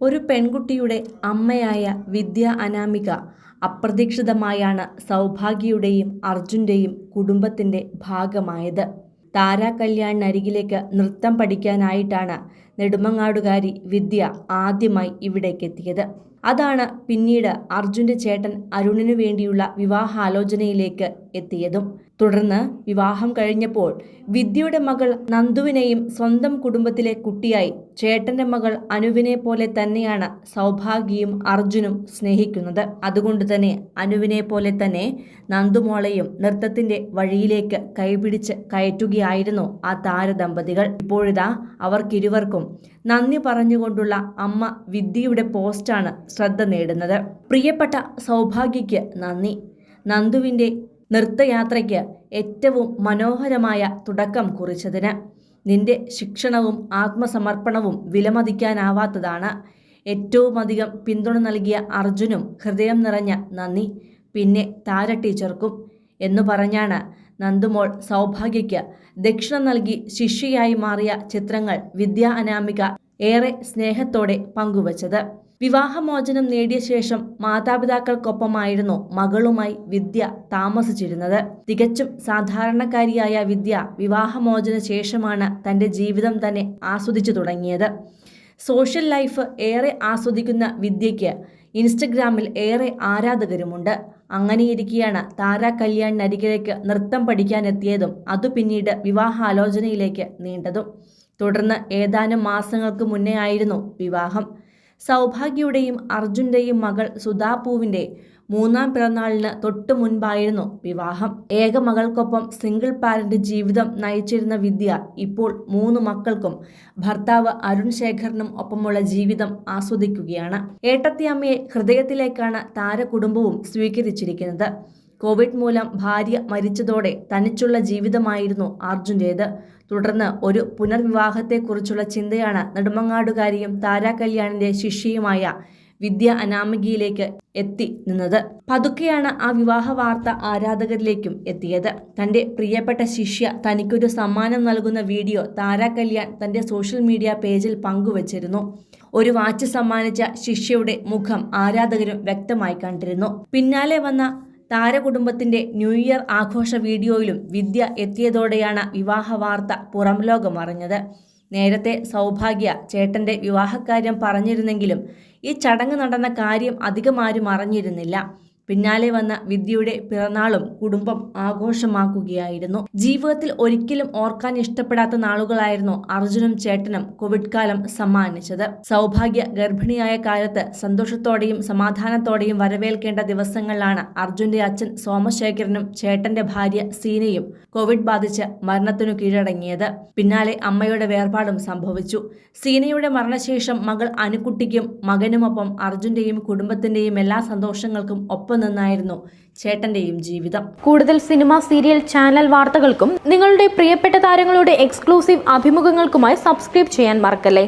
ഒരു പെൺകുട്ടിയുടെ അമ്മയായ വിദ്യ അനാമിക അപ്രതീക്ഷിതമായാണ് സൗഭാഗ്യയുടെയും അർജുന്റെയും കുടുംബത്തിന്റെ ഭാഗമായത്. താരാ കല്യാണിനരികിലേക്ക് നൃത്തം പഠിക്കാനായിട്ടാണ് നെടുമങ്ങാടുകാരി വിദ്യ ആദ്യമായി ഇവിടേക്കെത്തിയത് അതാണ് പിന്നീട് അർജുന്റെ ചേട്ടൻ അരുണിനു വേണ്ടിയുള്ള വിവാഹാലോചനയിലേക്ക് എത്തിയതും. തുടർന്ന് വിവാഹം കഴിഞ്ഞപ്പോൾ വിദ്യയുടെ മകൾ നന്ദുവിനെയും സ്വന്തം കുടുംബത്തിലെ കുട്ടിയായി ചേട്ടന്റെ മകൾ അനുവിനെ പോലെ തന്നെയാണ് സൗഭാഗ്യയും അർജുനും സ്നേഹിക്കുന്നത്. അതുകൊണ്ട് തന്നെ അനുവിനെ പോലെ തന്നെ നന്ദുമോളയും നൃത്തത്തിന്റെ വഴിയിലേക്ക് കൈപിടിച്ച് കയറ്റുകയായിരുന്നു ആ താരദമ്പതികൾ. ഇപ്പോഴിതാ അവർക്കിരുവർക്കും നന്ദി പറഞ്ഞുകൊണ്ടുള്ള അമ്മ വിദ്യയുടെ പോസ്റ്റാണ് ശ്രദ്ധ നേടുന്നത്. പ്രിയപ്പെട്ട സൗഭാഗ്യയ്ക്ക് നന്ദി. നന്ദുവിന്റെ നൃത്തയാത്രയ്ക്ക് ഏറ്റവും മനോഹരമായ തുടക്കം കുറിച്ചതിന്. നിന്റെ ശിക്ഷണവും ആത്മസമർപ്പണവും വിലമതിക്കാനാവാത്തതാണ്. ഏറ്റവുമധികം പിന്തുണ നൽകിയ അർജുനും ഹൃദയം നിറഞ്ഞ നന്ദി. പിന്നെ താര ടീച്ചർക്കും എന്നു പറഞ്ഞാണ് നന്ദുമോൾ സൗഭാഗ്യയ്ക്ക് ദക്ഷിണ നൽകി ശിഷ്യയായി മാറിയ ചിത്രങ്ങൾ വിദ്യാ അനാമിക ഏറെ സ്നേഹത്തോടെ പങ്കുവച്ചത്. വിവാഹമോചനം നേടിയ ശേഷം മാതാപിതാക്കൾക്കൊപ്പമായിരുന്നു മകളുമായി വിദ്യ താമസിച്ചിരുന്നത്. തികച്ചും സാധാരണക്കാരിയായ വിദ്യ വിവാഹമോചന ശേഷമാണ് തന്റെ ജീവിതം തന്നെ ആസ്വദിച്ചു തുടങ്ങിയത്. സോഷ്യൽ ലൈഫ് ഏറെ ആസ്വദിക്കുന്ന വിദ്യയ്ക്ക് ഇൻസ്റ്റഗ്രാമിൽ ഏറെ ആരാധകരുമുണ്ട്. അങ്ങനെയിരിക്കെയാണ് താര കല്യാണിനരികിലേക്ക് നൃത്തം പഠിക്കാനെത്തിയതും അതു പിന്നീട് വിവാഹാലോചനയിലേക്ക് നീണ്ടതും. തുടർന്ന് ഏതാനും മാസങ്ങൾക്ക് മുന്നേ ആയിരുന്നു വിവാഹം. സൗഭാഗ്യയുടെയും അർജുന്റെയും മകൾ സുധാപൂവിന്റെ മൂന്നാം പിറന്നാളിന് തൊട്ടു മുൻപായിരുന്നു വിവാഹം. ഏക മകൾക്കൊപ്പം സിംഗിൾ പാരന്റ് ജീവിതം നയിച്ചിരുന്ന വിദ്യ ഇപ്പോൾ മൂന്ന് മക്കൾക്കും ഭർത്താവ് അരുൺ ശേഖറിനും ഒപ്പമുള്ള ജീവിതം ആസ്വദിക്കുകയാണ്. ഏട്ടത്തിയമ്മയെ ഹൃദയത്തിലേക്കാണ് താരകുടുംബവും സ്വീകരിച്ചിരിക്കുന്നത്. കോവിഡ് മൂലം ഭാര്യ മരിച്ചതോടെ തനിച്ചുള്ള ജീവിതമായിരുന്നു അർജുന്റേത് തുടർന്ന് ഒരു പുനർവിവാഹത്തെക്കുറിച്ചുള്ള ചിന്തയാണ് നെടുമങ്ങാടുകാരിയും താരാ കല്യാണിന്റെ ശിഷ്യയുമായ വിദ്യ അനാമികയിലേക്ക് എത്തി നിന്നത്. പതുക്കെയാണ് ആ വിവാഹ വാർത്ത ആരാധകരിലേക്കും എത്തിയത്. തന്റെ പ്രിയപ്പെട്ട ശിഷ്യ തനിക്കൊരു സമ്മാനം നൽകുന്ന വീഡിയോ താരാ കല്യാൺ തന്റെ സോഷ്യൽ മീഡിയ പേജിൽ പങ്കുവച്ചിരുന്നു. ഒരു വാച്ച് സമ്മാനിച്ച ശിഷ്യയുടെ മുഖം ആരാധകരും വ്യക്തമായി കണ്ടിരുന്നു. പിന്നാലെ വന്ന താരകുടുംബത്തിന്റെ ന്യൂ ഇയർ ആഘോഷ വീഡിയോയിലും വിദ്യ എത്തിയതോടെയാണ് വിവാഹ വാർത്ത പുറം ലോകം അറിഞ്ഞത് നേരത്തെ സൗഭാഗ്യ ചേട്ടന്റെ വിവാഹക്കാര്യം പറഞ്ഞിരുന്നെങ്കിലും ഈ ചടങ്ങ് നടന്ന കാര്യം അധികമാരും അറിഞ്ഞിരുന്നില്ല. പിന്നാലെ വന്ന വിദ്യയുടെ പിറന്നാളും കുടുംബം ആഘോഷമാക്കുകയായിരുന്നു. ജീവിതത്തിൽ ഒരിക്കലും ഓർക്കാൻ ഇഷ്ടപ്പെടാത്ത നാളുകളായിരുന്നു അർജുനും ചേട്ടനും കോവിഡ് കാലം സമ്മാനിച്ചത്. സൗഭാഗ്യ ഗർഭിണിയായ കാലത്ത് സന്തോഷത്തോടെയും സമാധാനത്തോടെയും വരവേൽക്കേണ്ട ദിവസങ്ങളിലാണ് അർജുന്റെ അച്ഛൻ സോമശേഖരനും ചേട്ടന്റെ ഭാര്യ സീനയും കോവിഡ് ബാധിച്ച് മരണത്തിനു കീഴടങ്ങിയത്. പിന്നാലെ അമ്മയുടെ വേർപാടും സംഭവിച്ചു. സീനയുടെ മരണശേഷം മകൾ അനുക്കുട്ടിക്കും മകനുമൊപ്പം അർജുന്റെയും കുടുംബത്തിന്റെയും എല്ലാ സന്തോഷങ്ങൾക്കും ഒപ്പം നിന്നായിരുന്നു ചേട്ടന്റെയും ജീവിതം. കൂടുതൽ സിനിമ സീരിയൽ ചാനൽ വാർത്തകൾക്കും നിങ്ങളുടെ പ്രിയപ്പെട്ട താരങ്ങളുടെ എക്സ്ക്ലൂസീവ് അഭിമുഖങ്ങൾക്കുമായി സബ്സ്ക്രൈബ് ചെയ്യാൻ മറക്കല്ലേ?